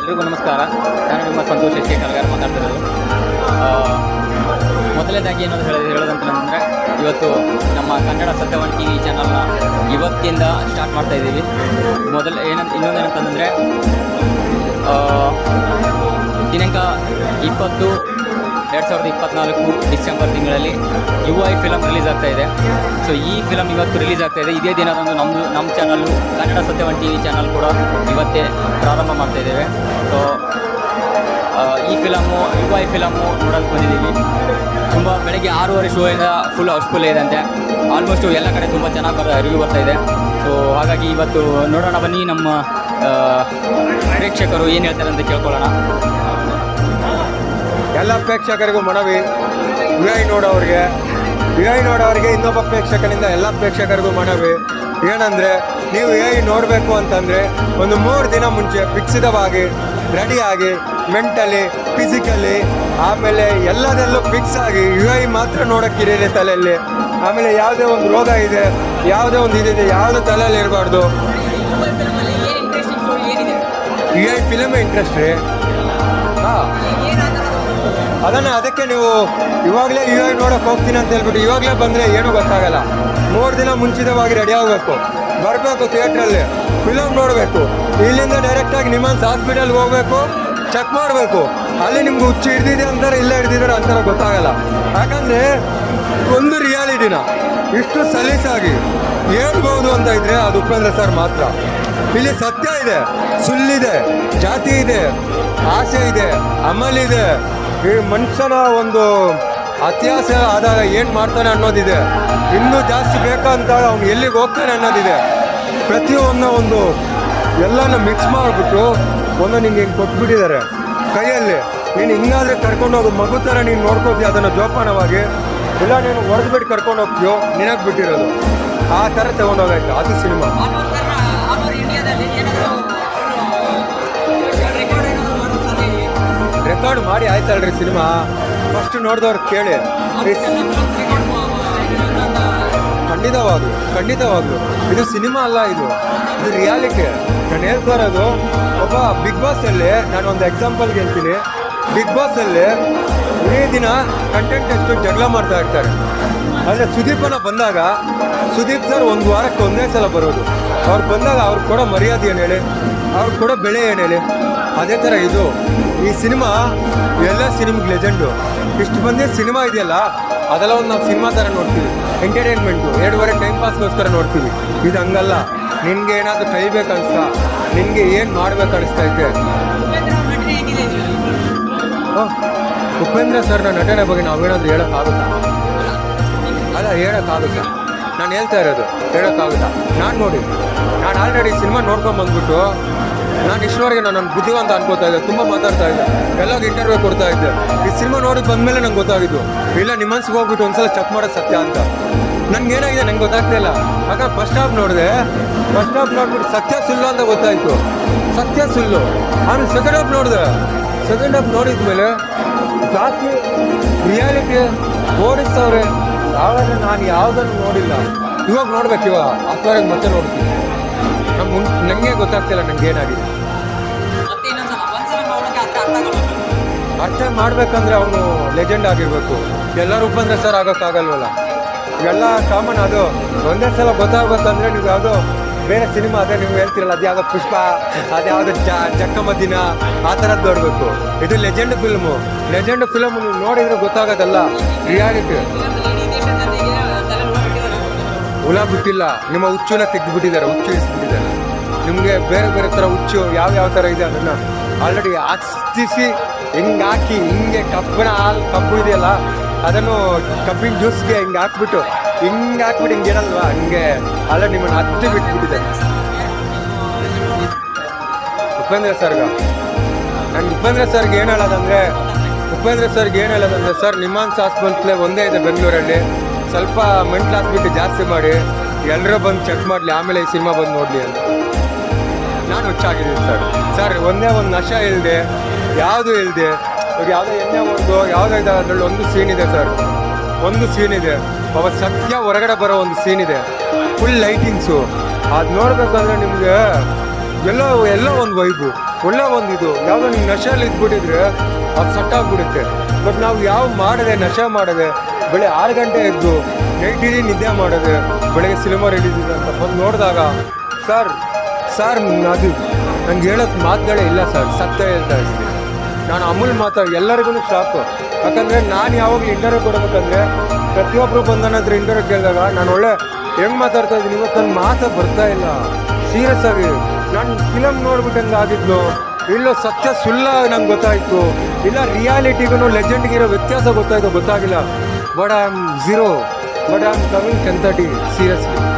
ಎಲ್ರಿಗೂ ನಮಸ್ಕಾರ. ನಾನು ನಿಮ್ಮ ಸಂತೋಷ್ ಎಸ್ ಕೆ ಕಲಗಾರ ಮಾತಾಡ್ತಿರೋದು. ಮೊದಲನೇದಾಗಿ ಏನಾದರೂ ಹೇಳಿ ಹೇಳೋದಂತಂದರೆ ಇವತ್ತು ನಮ್ಮ ಕನ್ನಡ ಸತ್ಯವಾಣಿ ಟಿ ವಿ ಚಾನಲ್ನ ಇವತ್ತಿಂದ ಸ್ಟಾರ್ಟ್ ಮಾಡ್ತಾ ಇದ್ದೀವಿ. ಮೊದಲ ಏನಂತ ಇನ್ನೊಂದೇನಂತಂದರೆ ದಿನಾಂಕ ಇಪ್ಪತ್ತು ಎರಡು ಸಾವಿರದ ಇಪ್ಪತ್ನಾಲ್ಕು ಡಿಸೆಂಬರ್ ತಿಂಗಳಲ್ಲಿ ಯು ಐ ಫಿಲಮ್ ರಿಲೀಸ್ ಆಗ್ತಾ ಇದೆ. ಸೊ ಈ ಫಿಲಮ್ ಇವತ್ತು ರಿಲೀಸ್ ಆಗ್ತಾ ಇದೆ. ಇದೇ ದಿನದಂದು ನಮ್ಮ ನಮ್ಮ channel Kannada Satyavan T V channel ಕೂಡ ಇವತ್ತೇ ಪ್ರಾರಂಭ ಮಾಡ್ತಾ ಇದ್ದೇವೆ. ಸೊ ಈ ಫಿಲಮು ಯು ಐ ಫಿಲಮು ನೋಡೋಕ್ಕೆ ಬಂದಿದ್ದೀವಿ. ತುಂಬ ಬೆಳಗ್ಗೆ ಆರೂವರೆ ಶೋಯಿಂದ ಫುಲ್ ಹೌಸ್ಫುಲ್ ಇದೆ ಅಂತೆ ಆಲ್ಮೋಸ್ಟು ಎಲ್ಲ ಕಡೆ ತುಂಬ ಚೆನ್ನಾಗಿ ಬರ ರಿವ್ಯೂ ಬರ್ತಾ ಇದೆ. ಸೊ ಹಾಗಾಗಿ ಇವತ್ತು ನೋಡೋಣ ಬನ್ನಿ ನಮ್ಮ ಪ್ರೇಕ್ಷಕರು ಏನು ಹೇಳ್ತಾರೆ ಅಂತ ಕೇಳ್ಕೊಳ್ಳೋಣ. ಎಲ್ಲ ಪ್ರೇಕ್ಷಕರಿಗೂ ಮನವಿ. ವಿಐ ಐ ನೋಡೋರಿಗೆ ವಿಐ ಐ ನೋಡೋರಿಗೆ ಇನ್ನೊಬ್ಬ ಪ್ರೇಕ್ಷಕನಿಂದ ಎಲ್ಲ ಪ್ರೇಕ್ಷಕರಿಗೂ ಮನವಿ. ಏನಂದರೆ ನೀವು ಎ ಐ ನೋಡಬೇಕು ಅಂತಂದರೆ ಒಂದು ಮೂರು ದಿನ ಮುಂಚೆ ವಿಕಸಿತವಾಗಿ ರೆಡಿಯಾಗಿ ಮೆಂಟಲಿ ಫಿಸಿಕಲಿ ಆಮೇಲೆ ಎಲ್ಲದರಲ್ಲೂ ಫಿಕ್ಸ್ ಆಗಿ ಯು ಐ ಮಾತ್ರ ನೋಡೋಕ್ಕಿರಲಿ ತಲೆಯಲ್ಲಿ. ಆಮೇಲೆ ಯಾವುದೇ ಒಂದು ರೋಗ ಇದೆ ಯಾವುದೇ ಒಂದು ಇದಿದೆ ಯಾವುದು ತಲೆಯಲ್ಲಿ ಇರಬಾರ್ದು. ಯು ಐ ಫಿಲಮ್ ಇಂಟ್ರೆಸ್ಟ್ ರೀ. ಹಾಂ. ಅದನ್ನು ಅದಕ್ಕೆ ನೀವು ಇವಾಗಲೇ ಇವಾಗ ನೋಡೋಕೆ ಹೋಗ್ತೀನಿ ಅಂತ ಹೇಳ್ಬಿಟ್ಟು ಇವಾಗಲೇ ಬಂದರೆ ಏನೂ ಗೊತ್ತಾಗಲ್ಲ. ಮೂರು ದಿನ ಮುಂಚಿತವಾಗಿ ರೆಡಿ ಆಗಬೇಕು. ಬರಬೇಕು ಥಿಯೇಟ್ರಲ್ಲಿ ಫಿಲಮ್ ನೋಡಬೇಕು. ಇಲ್ಲಿಂದ ಡೈರೆಕ್ಟಾಗಿ ನಿಮ್ಮನ್ಸ್ ಹಾಸ್ಪಿಟಲ್ಗೆ ಹೋಗಬೇಕು. ಚೆಕ್ ಮಾಡಬೇಕು. ಅಲ್ಲಿ ನಿಮ್ಗೆ ಹುಚ್ಚು ಹಿಡ್ದಿದೆ ಅಂತಾರೆ, ಇಲ್ಲೇ ಹಿಡ್ದಿದ್ದಾರೆ ಅಂತಾರೆ ಗೊತ್ತಾಗಲ್ಲ. ಯಾಕಂದರೆ ಒಂದು ರಿಯಾಲಿಟಿನ ಇಷ್ಟು ಸಲೀಸಾಗಿ ಹೇಳ್ಬೋದು ಅಂತ ಇದ್ರೆ ಅದು ಉಪೇಂದ್ರ ಸರ್ ಮಾತ್ರ. ಇಲ್ಲಿ ಸತ್ಯ ಇದೆ, ಸುಳ್ಳಿದೆ, ಜಾತಿ ಇದೆ, ಆಸೆ ಇದೆ ಅಮಲಿದೆ ಈ ಮನುಷ್ಯನ ಒಂದು ಅತ್ಯಾಸೆ ಆದಾಗ ಏನು ಮಾಡ್ತಾನೆ ಅನ್ನೋದಿದೆ. ಇನ್ನೂ ಜಾಸ್ತಿ ಬೇಕಂತ ಅವ್ನು ಎಲ್ಲಿಗೆ ಹೋಗ್ತಾನೆ ಅನ್ನೋದಿದೆ. ಪ್ರತಿಯೊಂದನ್ನ ಒಂದು ಎಲ್ಲನ ಮಿಕ್ಸ್ ಮಾಡಿಬಿಟ್ಟು ಒಂದು ನಿಂಗೆ ಹಿಂಗೆ ಕೊಟ್ಬಿಟ್ಟಿದ್ದಾರೆ ಕೈಯಲ್ಲಿ, ನೀನು ಹಿಂಗಾದ್ರೆ ಕರ್ಕೊಂಡು ಹೋಗೋ, ಮಗು ಥರ ನೀನು ನೋಡ್ಕೋತೀಯ ಅದನ್ನು ಜೋಪಾನವಾಗಿ. ಇಲ್ಲ, ನೀನು ಹೊಡೆದ್ಬಿಟ್ಟು ಕರ್ಕೊಂಡು ಹೋಗ್ತೀಯೋ, ನಿನಗೆ ಬಿಟ್ಟಿರೋದು. ಆ ಥರ ತಗೊಂಡೋಗಾಯ್ತು, ಅದು ಸಿನಿಮಾ. ರೆಕಾರ್ಡ್ ಮಾಡಿ ಆಯ್ತಲ್ರಿ ಸಿನಿಮಾ? ಫಸ್ಟ್ ನೋಡಿದವ್ರು ಕೇಳಿ. ಖಂಡಿತವಾಗ್ಲು ಖಂಡಿತವಾಗ್ಲು. ಇದು ಸಿನಿಮಾ ಅಲ್ಲ ಇದು. ಇದು ರಿಯಾಲಿಟಿ ನಾನು ಹೇಳ್ತಾ ಇರೋದು, ಒಬ್ಬ ಬಿಗ್ ಬಾಸಲ್ಲಿ ನಾನು ಒಂದು ಎಕ್ಸಾಂಪಲ್ಗೆ ಹೇಳ್ತೀನಿ. ಬಿಗ್ ಬಾಸಲ್ಲಿ ಇಡೀ ದಿನ ಕಂಟೆಂಟ್ ಎಷ್ಟು ಜಗಳ ಮಾಡ್ತಾ ಇರ್ತಾರೆ. ಆದರೆ ಸುದೀಪನ ಬಂದಾಗ, ಸುದೀಪ್ ಸರ್ ಒಂದು ವಾರಕ್ಕೆ ಒಂದೇ ಸಲ ಬರೋದು. ಅವ್ರು ಬಂದಾಗ ಅವ್ರು ಕೊಡೋ ಮರ್ಯಾದೆ ಏನು ಹೇಳಿ? ಅವ್ರು ಕೂಡ ಬೆಳೆ ಏನೇಳಿ ಅದೇ ಥರ ಇದು. ಈ ಸಿನಿಮಾ, ಎಲ್ಲ ಸಿನಿಮಾಗೆ ಲೆಜೆಂಡು ಇಷ್ಟು ಮಂದಿ ಸಿನಿಮಾ ಇದೆಯಲ್ಲ, ಅದೆಲ್ಲ ಒಂದು ನಾವು ಸಿನಿಮಾ ಥರ ನೋಡ್ತೀವಿ. ಎಂಟರ್ಟೈನ್ಮೆಂಟು ಎರಡೂವರೆ ಟೈಮ್ ಪಾಸ್ಗೋಸ್ಕರ ನೋಡ್ತೀವಿ. ಇದು ಹಂಗಲ್ಲ. ನಿನಗೆ ಏನಾದರೂ ಕಲಿಬೇಕು ಅನಿಸ್ತಾ? ನಿನಗೆ ಏನು ಮಾಡ್ಬೇಕು ಇದೆ? ಉಪೇಂದ್ರ ಸರ್ನ ನಟನೆ ಬಗ್ಗೆ ನಾವೇನಾದರೂ ಹೇಳೋಕ್ಕಾಗುತ್ತಾ? ಅಲ್ಲ, ಹೇಳೋಕ್ಕಾಗುತ್ತಾ? ನಾನು ಹೇಳ್ತಾ ಇರೋದು ಹೇಳೋಕ್ಕಾಗಲ್ಲ. ನಾನು ನೋಡಿ, ನಾನು ಆಲ್ರೆಡಿ ಸಿನಿಮಾ ನೋಡ್ಕೊಂಡು ಬಂದ್ಬಿಟ್ಟು ನಾನು ಇಷ್ಟವರೆಗೆ ನಾನು ನನ್ನ ಬುದ್ಧಿವಂತ ಅನ್ಕೋತಾ ಇದ್ದೆ, ತುಂಬ ಮಾತಾಡ್ತಾ ಇದ್ದೆ. ಎಲ್ಲಾಗ ಇಂಟರ್ವ್ಯೂ ಕೊಡ್ತಾ ಇದ್ದೆ. ಈ ಸಿನಿಮಾ ನೋಡಿದ್ದು ಬಂದಮೇಲೆ ನಂಗೆ ಗೊತ್ತಾಗಿದ್ದು, ಇಲ್ಲ ನಿಮ್ಮ ಮನ್ಸಿಗೆ ಹೋಗ್ಬಿಟ್ಟು ಒಂದ್ಸಲ ಚೆಕ್ ಮಾಡೋ ಸತ್ಯ ಅಂತ. ನನ್ಗೆ ಏನಾಗಿದೆ ನಂಗೆ ಗೊತ್ತಾಗ್ತಾ ಇಲ್ಲ. ಆಗ ಫಸ್ಟ್ ಹಾಫ್ ನೋಡಿದೆ ಫಸ್ಟ್ ಹಾಫ್ ನೋಡ್ಬಿಟ್ಟು ಸತ್ಯ ಸುಳ್ಳು ಅಂತ ಗೊತ್ತಾಯಿತು. ಸತ್ಯ ಸುಳ್ಳು. ಆಮೇಲೆ ಸೆಕೆಂಡ್ ಹಾಫ್ ನೋಡಿದೆ. ಸೆಕೆಂಡ್ ಹಾಫ್ ನೋಡಿದ್ಮೇಲೆ ಜಾಸ್ತಿ ರಿಯಾಲಿಟಿ ಓಡಿಸ್ತವ್ರೆ ಯಾವಾಗ ನಾನು ಯಾವುದನ್ನು ನೋಡಿಲ್ಲ. ಇವಾಗ ನೋಡ್ಬೇಕು ಇವಾಗ ಹತ್ತುವರೆಗೆ ಮತ್ತೆ ನೋಡ್ತೀನಿ. ನಮ್ಮ ಮುನ್ ನನಗೆ ಗೊತ್ತಾಗ್ತಿಲ್ಲ ನಂಗೆ ಏನಾಗಿದೆ. ಅರ್ಥ ಮಾಡ್ಬೇಕಂದ್ರೆ ಅವನು ಲೆಜೆಂಡ್ ಆಗಿರ್ಬೇಕು. ಎಲ್ಲರೂ ಬಂದ್ರೆ ಸರ್ ಆಗೋಕ್ಕಾಗಲ್ವಲ್ಲ. ಎಲ್ಲ ಕಾಮನ್ ಅದು. ಒಂದೇ ಸಲ ಗೊತ್ತಾಗ್ಬೇಕಂದ್ರೆ ನೀವು ಯಾವುದೋ ಬೇರೆ ಸಿನಿಮಾ ಅದೇ ನೀವು ಹೇಳ್ತಿರಲ್ಲ ಅದು ಯಾವುದೋ ಪುಷ್ಪ ಅದು ಯಾವುದೋ ಚ ದಿನ ಆ ಥರದ್ದು ನೋಡಬೇಕು. ಇದು ಲೆಜೆಂಡ್ ಫಿಲ್ಮು. ಲೆಜೆಂಡ್ ಫಿಲಮ್ ನೀವು ನೋಡಿದ್ರೆ ಗೊತ್ತಾಗೋದಲ್ಲ. ರಿಯಾಲಿಟಿ ಹುಳ ಬಿಟ್ಟಿಲ್ಲ, ನಿಮ್ಮ ಹುಚ್ಚುನ ತೆಗೆದುಬಿಟ್ಟಿದ್ದಾರೆ, ಹುಚ್ಚು ಇಸ್ಬಿಟ್ಟಿದ್ದಾರೆ ನಿಮಗೆ ಬೇರೆ ಬೇರೆ ಥರ ಹುಚ್ಚು ಯಾವ ಯಾವ ಥರ ಇದೆ ಅದನ್ನು ಆಲ್ರೆಡಿ ಹಚ್ಚಿಸಿ ಹಿಂಗೆ ಹಾಕಿ, ಹಿಂಗೆ ಕಬ್ಬಿನ ಹಾಲು, ಕಬ್ಬು ಇದೆಯಲ್ಲ, ಅದನ್ನು ಕಬ್ಬಿನ ಜ್ಯೂಸ್ಗೆ ಹಿಂಗೆ ಹಾಕ್ಬಿಟ್ಟು ಹಿಂಗೆ ಹಾಕ್ಬಿಟ್ಟು ಹಿಂಗೆ ಇರಲ್ವಾ ಹಿಂಗೆ ಆಲ್ರೆಡಿ ನಿಮ್ಮನ್ನು ಹತ್ತಿ ಬಿಟ್ಬಿಟ್ಟಿದೆ. ಉಪೇಂದ್ರ ಸರ್ಗ, ನಾನು ಉಪೇಂದ್ರ ಸರ್ಗೆ ಏನು ಹೇಳೋದಂದರೆ, ಉಪೇಂದ್ರ ಸರ್ಗೆ ಏನು ಹೇಳೋದಂದ್ರೆ, ಸರ್ ನಿಮ್ಮಾನ್ಸ್ ಹಾಸ್ಪಿಟ್ಲೇ ಒಂದೇ ಇದೆ ಬೆಂಗಳೂರಲ್ಲಿ. ಸ್ವಲ್ಪ ಮೆಂಟ್ಲ್ ಹಾಕ್ಬಿಟ್ಟು ಜಾಸ್ತಿ ಮಾಡಿ ಎಲ್ಲರೂ ಬಂದು ಚೆಕ್ ಮಾಡಲಿ, ಆಮೇಲೆ ಈ ಸಿನಿಮಾ ಬಂದು ನೋಡಲಿ ಅಂತ. ನಾನು ಹುಚ್ಚಾಗಿದ್ದೀನಿ ಸರ್. ಸರ್, ಒಂದೇ ಒಂದು ನಶ ಇಲ್ಲದೆ ಯಾವುದು ಇಲ್ಲದೆ ಇವಾಗ ಯಾವುದೋ ಎಣ್ಣೆ ಒಂದು ಯಾವುದೋ ಇದೆ ಅದರಲ್ಲಿ ಒಂದು ಸೀನ್ ಇದೆ ಸರ್. ಒಂದು ಸೀನ್ ಇದೆ. ಅವ ಸತ್ಯ ಹೊರಗಡೆ ಬರೋ ಒಂದು ಸೀನ್ ಇದೆ. ಫುಲ್ ಲೈಟಿಂಗ್ಸು ಅದು ನೋಡಬೇಕಂದ್ರೆ ನಿಮಗೆ ಎಲ್ಲ ಎಲ್ಲ ಒಂದು ವೈಬು ಒಳ್ಳೆ ಒಂದು ಇದು. ಯಾವುದೋ ನಿಮ್ಮ ನಶೆಯಲ್ಲಿ ಇದ್ಬಿಟ್ಟಿದ್ರೆ ಅದು ಸಟ್ಟಾಗ್ಬಿಡುತ್ತೆ. ಬಟ್ ನಾವು ಯಾವ ಮಾಡದೆ, ನಶೆ ಮಾಡದೆ, ಬೆಳೆ ಆರು ಗಂಟೆ ಎದ್ದು ನೈಟ್ ಇಡೀ ನಿದ್ದೆ ಮಾಡೋದೆ, ಬೆಳಗ್ಗೆ ಸಿನಿಮಾ ರೆಡಿ ಇದೆ ಅಂತ ಬಂದು ನೋಡಿದಾಗ, ಸರ್ ಸರ್, ಅದು ನಂಗೆ ಹೇಳೋದು ಮಾತುಗಳೇ ಇಲ್ಲ ಸರ್, ಸತ್ಯ ಹೇಳ್ತಾ ಇದ್ದೀನಿ. ನಾನು ಅಮೂಲ್ ಮಾತಾಡಿ ಎಲ್ಲರಿಗೂ ಸಾಕು. ಯಾಕಂದರೆ ನಾನು ಯಾವಾಗ ಇಂಟರ್ವ್ಯೂ ಕೊಡಬೇಕಂದ್ರೆ ಪ್ರತಿಯೊಬ್ಬರು ಬಂದ ಇಂಟರ್ವ್ಯೂ ಕೇಳಿದಾಗ ನಾನು ಒಳ್ಳೆ ಹೆಂಗೆ ಮಾತಾಡ್ತಾ ಇದ್ದೀನಿ, ಇವತ್ತು ನನ್ನ ಮಾತು ಬರ್ತಾ ಇಲ್ಲ. ಸೀರಿಯಸ್ ಆಗಿ, ನಾನು ಫಿಲಮ್ ನೋಡ್ಬಿಟ್ಟಂಗೆ ಆಗಿದ್ದು ಇಲ್ಲೋ ಸತ್ಯ ಸುಳ್ಳ ನಂಗೆ ಗೊತ್ತಾಯಿತು. ಇಲ್ಲ ರಿಯಾಲಿಟಿಗೂ ಲೆಜೆಂಡ್ಗೆ ಇರೋ ವ್ಯತ್ಯಾಸ ಗೊತ್ತಾಯಿತು ಗೊತ್ತಾಗಿಲ್ಲ. But I am zero. But I am coming ten thirty seriously.